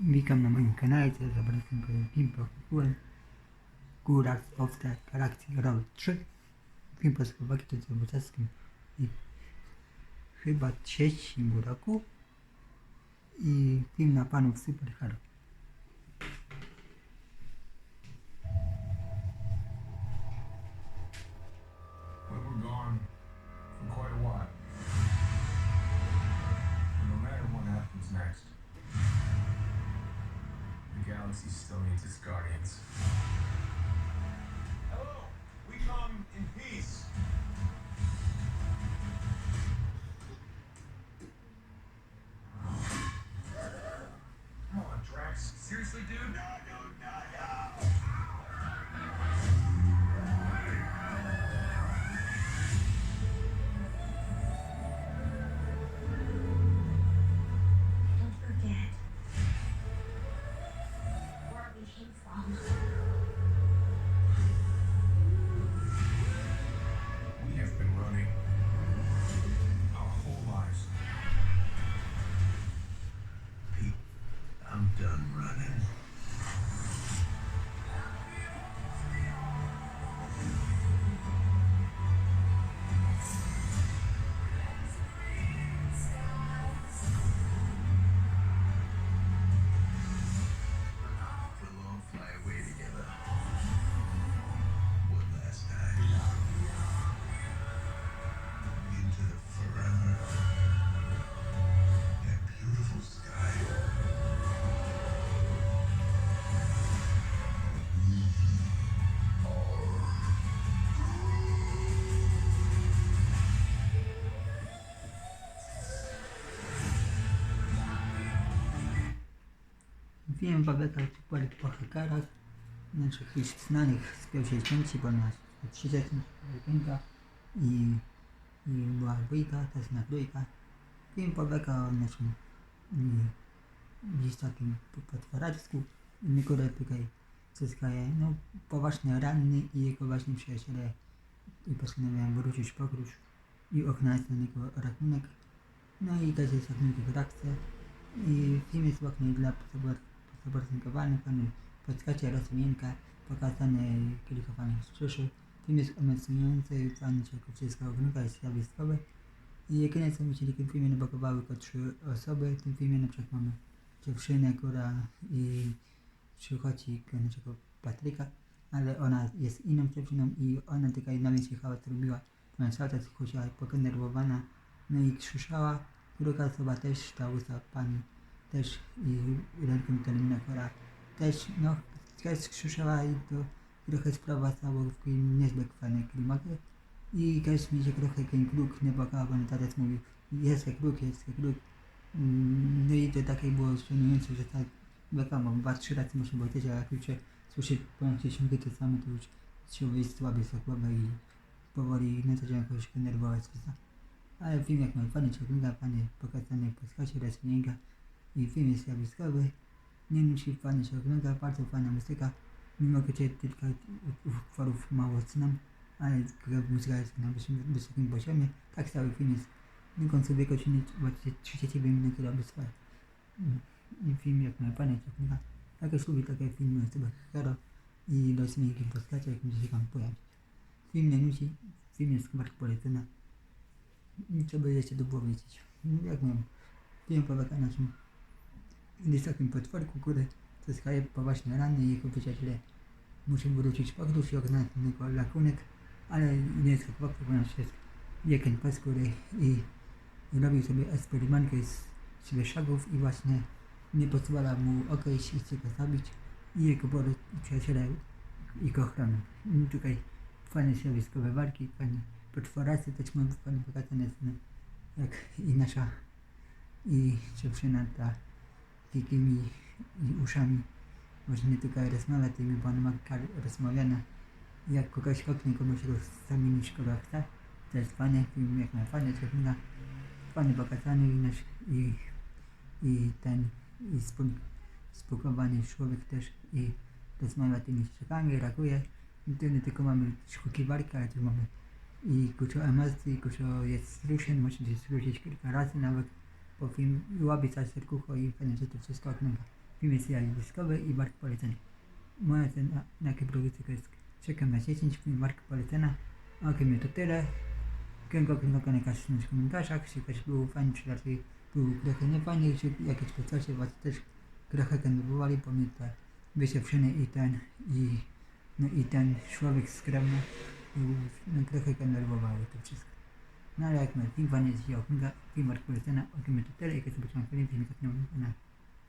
Witam na moim kanale, co zapraszam film pod tytułem Góra of the Galaxy Roll 3 Film po Słowaki to jest obywatelskim i chyba trzecim roku i film na panów Super. Galaxy still needs its guardians. Hello, we come in peace. Come on, Drax. Seriously, dude? No! Wiem Babeka przykład po hakerach, znaczy jakichś znanych z pierwszej części, bo na trzeciej pięta i, i była dwójka, też na trójka. Film Babeka o naszym gdzieś takim po- potworaczku, niektóre tutaj zyskaje, no poważnie ranny i jego właśnie przyjaciele i postanawiają wrócić podróż i ochronić na niego rachunek. No i też jest rachunek w reakcję. I film jest właśnie dla zobrazowanych panem postacie rozumienka, pokazane kilka panów z przyszłych. Film jest emocjonujący, pan wszystko ogląda, jest zjawiskowy. I się w tym filmie nabokowały tylko trzy osoby. W tym filmie na przykład mamy dziewczynę, która i przychodzi naszego Patryka, ale ona jest inną dziewczyną i ona tylko na mnie się hałas robiła. Moja tata chodziła podenerwowana, no i krzyczała. Druga osoba też, ta łysa pani, też i ręką Terminatora, też, no, też krzyczała i to trochę sprowadzało w niezbyt fajne klimaty. I też mi się trochę ten kruk nie pokazał, bo tata mówił, jest ten kruk, jest ten kruk. Mm, No i to takie było żenujące, że tak wiadomo, dwa, trzy razy muszę powiedzieć, a jak już się słyszy ponad 10 to samo, to już się wyjść słabiej za głowę i powoli nie zacząłem jakoś denerwować. Ale film jak najfajniej się ogląda, fajnie pokazany postaci wrestlinga i film jest zjawiskowy. Nie musi fajnie się ogląda, bardzo fajna muzyka. Mimo że kilka utworów mało znam, ale muzyka jest na wysokim, poziomie. Tak cały film jest końcu dwie godziny, właściwie 30 minut robi swoje. I film jak najfajniej się ogląda. Jakoś lubię takie filmy z tego hero i miękkim postaciach, jak będzie się tam pojawić. Film nie nudzi, film jest bardzo co by jeszcze tu powiedzieć? Jak mam, film polega na czym wysokim potworku, który zyskaje poważne rany i jego przyjaciele muszą wrócić podróż i oglądać jego lakunek, ale nie jest chłopak, ponieważ jest wielkim pas, który i, robił sobie eksperymenty z siebie szagów i właśnie nie pozwala mu okejść i chce go zabić i jego przyjaciele i go tutaj fajne zjawiskowe walki, fajne potworacy, też mam fajnie pokazane jak i nasza i dziewczyna ta wielkimi i uszami może nie tylko rozmawia bo ona ma rozmawiane jak kogoś koknie, komuś zamienić kogo chce. To jest fajny film, jak na fajnie dziewczyna, fajnie pokazany i, nasz, i, i ten i spok- spokojny człowiek też i rozmawia tymi szczekami, reaguje. Tu nie tylko mamy szukiwarki, ale tu mamy i dużo emocji, dużo jest wzruszeń, można się wzruszyć kilka razy nawet po film łabi za serducho i fajnie, że to wszystko ogląda. Film jest zjawiskowy i Mark polecenia. Moja cena na jakie produkcje to jest czekam na 10, film Mark polecenia. Ode mnie to tyle. Kręgo, kręgo, każdym w komentarzach, czy ktoś był fajny, czy raczej był trochę niefajny, czy jakieś postacie was też trochę denerwowali, bo mnie te wysiewczyny i ten, i, no i ten człowiek skromny, był, no trochę denerwowały to wszystko. No ale jak my film fajny jest, film Mark polecenia, ode mnie to tyle, jak zobaczymy kolejny film, to nie mam